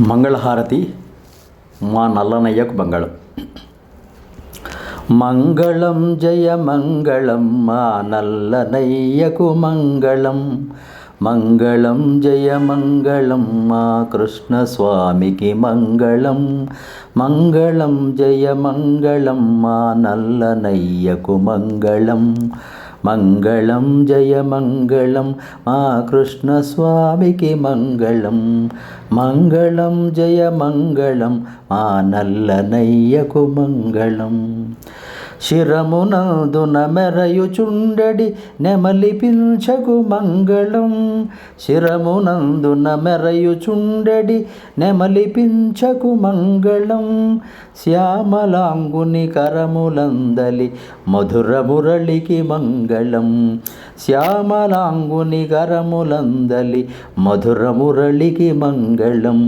మంగళహారతి మా నల్లనయ్యకు మంగళం మంగళం జయ మంగళం మా నల్లనయ్యకు మంగళం. మంగళం జయ మంగళం మా కృష్ణస్వామికి మంగళం. మంగళం జయ మంగళం మా నల్లనయ్యకు మంగళం. మంగళం జయ మంగళం మా కృష్ణ స్వామికి మంగళం మంగళం జయ మంగళం మా నల్లనయ్యకు మంగళం శిరమునందున మెరయుచుండడి నెమలి పిల్చకు మంగళం. శిరమునందున మెరయుచుండడి నెమలి పించకు మంగళం. శ్యామలాంగుని కరములందలి మధుర మురళికి మంగళం. శ్యామలాంగుని కరములందలి మధుర మురళికి మంగళం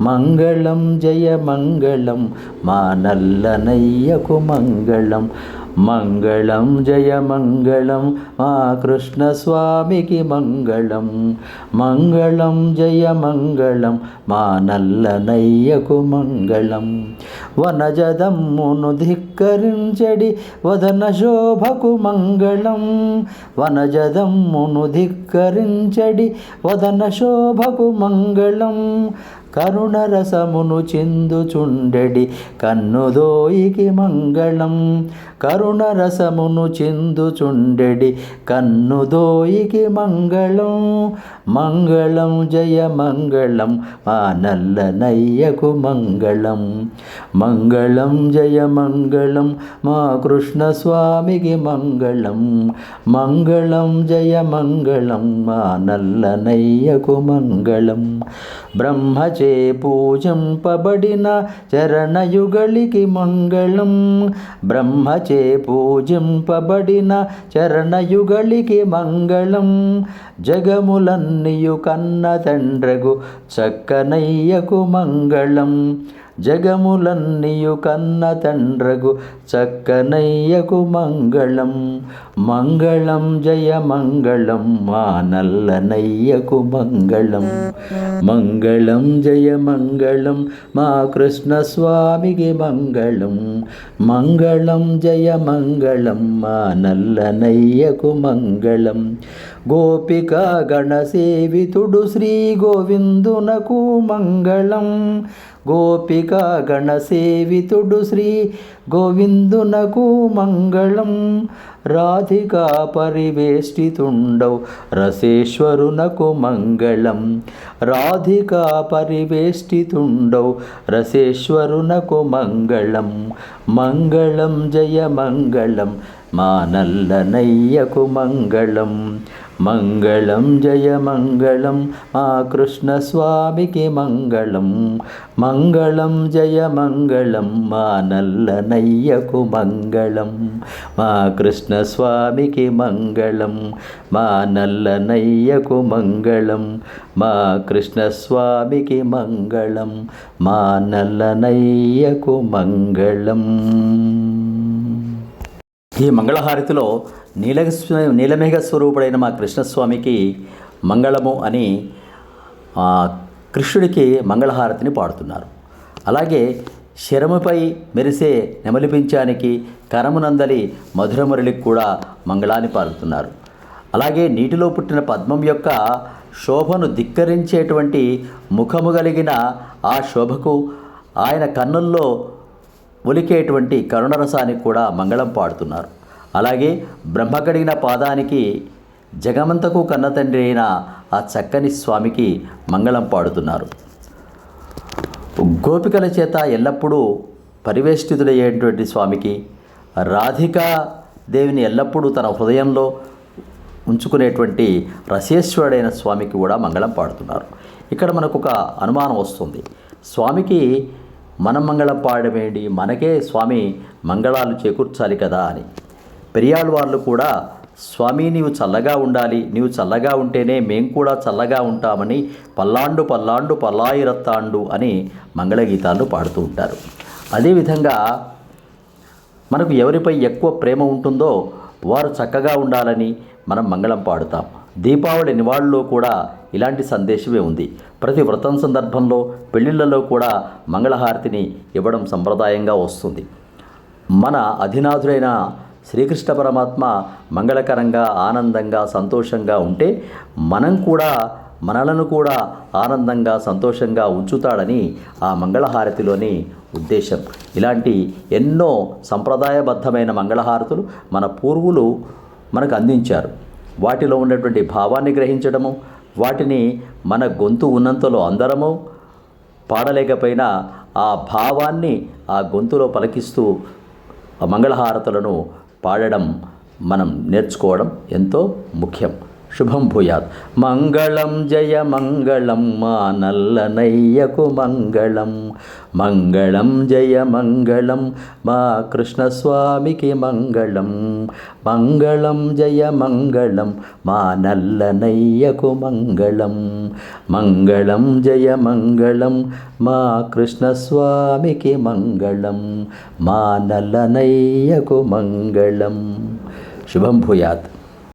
మంగళం జయ మంగళం మా నల్లనయ్యకు మంగళం. మంగళం జయ మంగళం మా కృష్ణస్వామికి మంగళం. మంగళం జయ మంగళం మా నల్లనయ్యకు మంగళం. వనజదమ్మును ధిక్కరించడి వదన శోభకు మంగళం. వనజదమ్మును ధిక్కరించడి వదన శోభకు మంగళం. కరుణ రసమును చెందుచుండెడి కన్నుదోయికి మంగళం కరుణ రసమును చెందుచుండెడి కన్నుదోయికి మంగళం మంగళం జయ మంగళం మా నల్లనయ్యకు మంగళం మంగళం జయ మంగళం మా కృష్ణ స్వామికి మంగళం మంగళం జయ మంగళం మా నల్లనయ్యకు మంగళం బ్రహ్మచ పూజింపబడిన చరణయుగళికి మంగళం. బ్రహ్మచే పూజింపబడిన చరణయుగళికి మంగళం. జగములన్నీయు కన్న తండ్రగు చక్కనయ్యకు మంగళం. జగములన్నీయు కన్న తండ్రగు చక్కనయ్యకు మంగళం మంగళం జయ మంగళం మా నల్లనయ్యకు మంగళం మంగళం జయ మంగళం మా కృష్ణ స్వామికి మంగళం మంగళం జయ మంగళం మా నల్లనయ్యకు మంగళం గోపిక గణసేవితుడు శ్రీ గోవిందునకు మంగళం. గోపిక గణసేవితుడు శ్రీ గోవిందునకు మంగళం. రాధికా పరివేష్టితుండౌ రసేశ్వరునకు మంగళం. రాధికా పరివేష్టితుండౌ రసేశ్వరునకు మంగళం. మంగళం జయ మంగళం. మా నల్లనయ్యకు మంగళం. మంగళం జయ మంగళం. మా కృష్ణస్వామికి మంగళం. మంగళం జయ మంగళం మా నల్లనయ్యకు మంగళం మా కృష్ణస్వామికి మంగళం మా నల్లనయ్యకు మంగళం మా కృష్ణస్వామికి మంగళం మా నల్లనయ్యకు మంగళం. ఈ మంగళహారతిలో నీలగ నీలమేఘ స్వరూపుడైన మా కృష్ణస్వామికి మంగళము అని కృష్ణుడికి మంగళహారతిని పాడుతున్నారు. అలాగే శరముపై మెరిసే నెమలిపించానికి కరమునందలి మధురమురళికి కూడా మంగళాన్ని పాడుతున్నారు. అలాగే నీటిలో పుట్టిన పద్మం యొక్క శోభను ధిక్కరించేటువంటి ముఖము కలిగిన ఆ శోభకు ఆయన కన్నుల్లో ఒలికేటువంటి కరుణరసానికి కూడా మంగళం పాడుతున్నారు. అలాగే బ్రహ్మ కడిగిన పాదానికి జగమంతకు కన్నతండ్రి అయిన ఆ చక్కని స్వామికి మంగళం పాడుతున్నారు. గోపికల చేత ఎల్లప్పుడూ పరివేష్టితుడయ్యేటువంటి స్వామికి రాధికా దేవిని ఎల్లప్పుడూ తన హృదయంలో ఉంచుకునేటువంటి రసేశ్వరుడైన స్వామికి కూడా మంగళం పాడుతున్నారు. ఇక్కడ మనకు ఒక అనుమానం వస్తుంది. స్వామికి మనం మంగళం పాడమేంటి మనకే స్వామి మంగళాలు చేకూర్చాలి కదా అని. పెరియాళ్ళ వాళ్ళు కూడా స్వామి నీవు చల్లగా ఉండాలి. నీవు చల్లగా ఉంటేనే మేము కూడా చల్లగా ఉంటామని పల్లాండు పల్లాండు పల్లాయిరత్తాండు అని మంగళగీతాలు పాడుతూ ఉంటారు. అదేవిధంగా మనకు ఎవరిపై ఎక్కువ ప్రేమ ఉంటుందో వారు చక్కగా ఉండాలని మనం మంగళం పాడుతాం. దీపావళి నివాళుల్లో కూడా ఇలాంటి సందేశమే ఉంది. ప్రతి వ్రతం సందర్భంలో పెళ్ళిళ్ళలో కూడా మంగళహారతిని ఇవ్వడం సంప్రదాయంగా వస్తుంది. మన అధినాథుడైన శ్రీకృష్ణ పరమాత్మ మంగళకరంగా ఆనందంగా సంతోషంగా ఉంటే మనం కూడా మనలను కూడా ఆనందంగా సంతోషంగా ఉంచుతాడని ఆ మంగళహారతిలోని ఉద్దేశం. ఇలాంటి ఎన్నో సంప్రదాయబద్ధమైన మంగళహారతులు మన పూర్వులు మనకు అందించారు. వాటిలో ఉన్నటువంటి భావాన్ని గ్రహించడము వాటిని మన గొంతు ఉన్నంతలో అందరము పాడలేకపోయినా ఆ భావాన్ని ఆ గొంతులో పలికిస్తూ ఆ మంగళహారతులను పాడడం మనం నేర్చుకోవడం ఎంతో ముఖ్యం. శుభం భూయాత్. మంగళం జయ మంగళం మా నల్లనయ్యకు మంగళం. మంగళం జయ మంగళం మా కృష్ణస్వామికి మంగళం. మంగళం జయ మంగళం మా నల్లనయ్యకు మంగళం. మంగళం జయ మంగళం మా కృష్ణస్వామికి మంగళం. మా నల్లనయ్యకు మంగళం. శుభం భూయాత్.